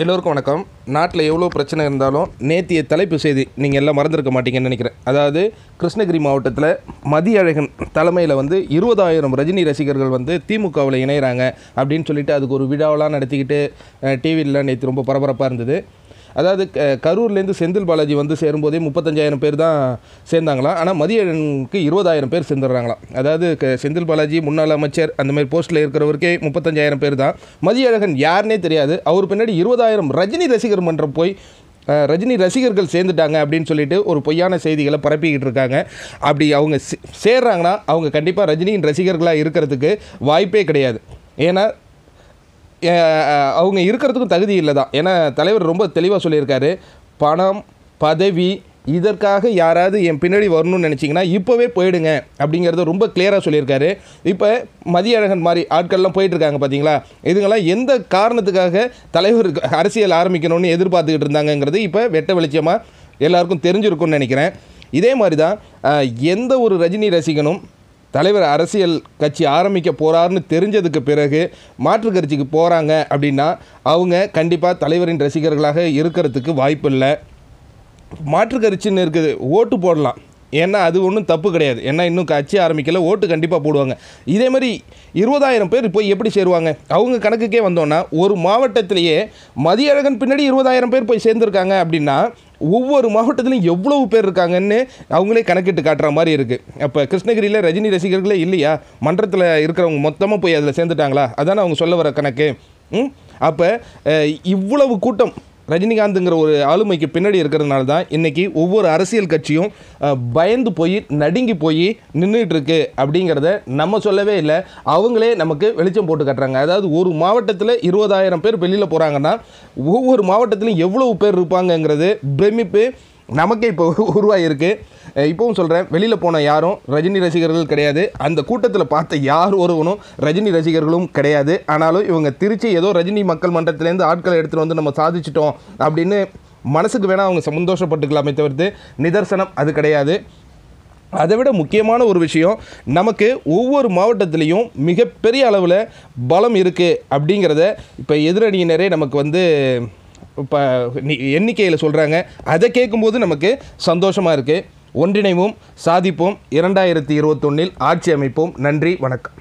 எல்லோருக்கும் வணக்கம். நாட்டில் எவ்வளோ பிரச்சனை இருந்தாலும் நேத்திய தலைப்பு செய்தி நீங்கள் எல்லாம் மறந்துருக்க மாட்டீங்கன்னு நினைக்கிறேன். அதாவது கிருஷ்ணகிரி மாவட்டத்தில் மதியழகன் தலைமையில் வந்து இருபதாயிரம் ரஜினி ரசிகர்கள் வந்து திமுகவில் இணையிறாங்க அப்படின்னு சொல்லிட்டு அதுக்கு ஒரு விழாவெலாம் நடத்திக்கிட்டு டிவியிலலாம் நேற்று ரொம்ப பரபரப்பாக இருந்தது. அதாவது க- கரூர்லேருந்து செந்தில் பாலாஜி வந்து சேரும்போதே முப்பத்தஞ்சாயிரம் பேர் தான் சேர்ந்தாங்களாம் ஆனால் மதியழகனுக்கு இருபதாயிரம் பேர் சேர்ந்துடுறாங்களாம் அதாவது செந்தில் பாலாஜி முன்னாள் அமைச்சர் அந்த மாதிரி போஸ்ட்டில் இருக்கிறவருக்கே முப்பத்தஞ்சாயிரம் பேர் தான். மதியழகன் யாருனே தெரியாது. அவர் பின்னாடி இருபதாயிரம் ரஜினி ரசிகர் மன்றம் போய் ரஜினி ரசிகர்கள் சேர்ந்துட்டாங்க அப்படின்னு சொல்லிட்டு ஒரு பொய்யான செய்திகளை பரப்பிக்கிட்டு இருக்காங்க. அப்படி அவங்க சே- சேர்றாங்கன்னா அவங்க கண்டிப்பாக ரஜினியின் ரசிகர்களாக இருக்கிறதுக்கு வாய்ப்பே கிடையாது. ஏன்னா அவங்க இருக்கிறதுக்கும் தகுதி இல்லை தான் ஏன்னா தலைவர் ரொம்ப தெளிவாக சொல்லியிருக்காரு. பணம் பதவி இதற்காக யாராவது என் பின்னாடி வரணும்னு நினச்சிங்கன்னா இப்போவே போயிடுங்க அப்படிங்கிறத ரொம்ப கிளியராக சொல்லியிருக்காரு. இப்போ மதிய அழகன் மாதிரி ஆட்கள்லாம் போயிட்டுருக்காங்க பார்த்தீங்களா இதுங்கெல்லாம் எந்த காரணத்துக்காக தலைவர் அரசியல் ஆரம்பிக்கணும்னு எதிர்பார்த்துக்கிட்டு இருந்தாங்கங்கிறது இப்போ வெட்ட வெளிச்சமாக எல்லாருக்கும் தெரிஞ்சிருக்கும்னு நினைக்கிறேன். இதே மாதிரி தான் எந்த ஒரு ரஜினி ரசிகனும் தலைவர் அரசியல் கட்சி ஆரம்பிக்க போகிறாருன்னு தெரிஞ்சதுக்கு பிறகு மாற்று கட்சிக்கு போகிறாங்க அப்படின்னா அவங்க கண்டிப்பாக தலைவரின் ரசிகர்களாக இருக்கிறதுக்கு வாய்ப்பு இல்லை. மாற்று கட்சின்னு இருக்குது ஓட்டு போடலாம். ஏன்னா அது ஒன்றும் தப்பு கிடையாது. ஏன்னா இன்னும் கட்சி ஆரம்பிக்கல ஓட்டு கண்டிப்பாக போடுவாங்க. இதே மாதிரி இருபதாயிரம் பேர் போய் எப்படி சேருவாங்க? அவங்க கணக்குக்கே வந்தோன்னா ஒரு மாவட்டத்திலேயே மதியழகன் பின்னாடி இருபதாயிரம் பேர் போய் சேர்ந்துருக்காங்க அப்படின்னா ஒவ்வொரு மாவட்டத்திலும் எவ்வளவு பேர் இருக்காங்கன்னு அவங்களே கணக்கிட்டு காட்டுற மாதிரி இருக்குது அப்போ கிருஷ்ணகிரியில் ரஜினி ரசிகர்களே இல்லையா? மன்றத்தில் இருக்கிறவங்க மொத்தமாக போய் அதில் சேர்ந்துட்டாங்களா? அதானே அவங்க சொல்ல வர கணக்கு. ம்? அப்போ இவ்வளவு கூட்டம் ரஜினிகாந்துங்கிற ஒரு ஆளுமைக்கு பின்னாடி இருக்கிறதுனால தான் இன்றைக்கி ஒவ்வொரு அரசியல் கட்சியும் பயந்து போய் நடுங்கி போய் நின்றுட்டு இருக்கு அப்படிங்கிறத நம்ம சொல்லவே இல்லை. அவங்களே நமக்கு வெளிச்சம் போட்டு கட்டுறாங்க. அதாவது ஒரு மாவட்டத்தில் இருபதாயிரம் பேர் வெளியில் போகிறாங்கன்னா ஒவ்வொரு மாவட்டத்திலும் எவ்வளவு பேர் இருப்பாங்கங்கிறது பிரமிப்பு நமக்கே இப்போ உருவாகிருக்கு இப்போவும் சொல்கிறேன் வெளியில் போன யாரும் ரஜினி ரசிகர்கள் கிடையாது. அந்த கூட்டத்தில் பார்த்த யார் ஒருவனும் ரஜினி ரசிகர்களும் கிடையாது. ஆனாலும் இவங்க திருச்சி ஏதோ ரஜினி மக்கள் மன்றத்திலேருந்து ஆட்களை எடுத்துகிட்டு வந்து நம்ம சாதிச்சிட்டோம் அப்படின்னு மனசுக்கு வேணால் அவங்க சந்தோஷப்பட்டுக்கலாமே தவிர்த்து நிதர்சனம் அது கிடையாது. அதை விட முக்கியமான ஒரு விஷயம் நமக்கு ஒவ்வொரு மாவட்டத்திலையும் மிகப்பெரிய அளவில் பலம் இருக்குது அப்படிங்கிறத இப்போ எதிரணியினரே நமக்கு வந்து இப்போ எண்ணிக்கையில் சொல்கிறாங்க அதை கேட்கும்போது நமக்கு சந்தோஷமாக இருக்குது ஒன்றிணைவோம் சாதிப்போம். இரண்டாயிரத்தி இருபத்தொன்னில் ஆட்சி அமைப்போம். நன்றி வணக்கம்.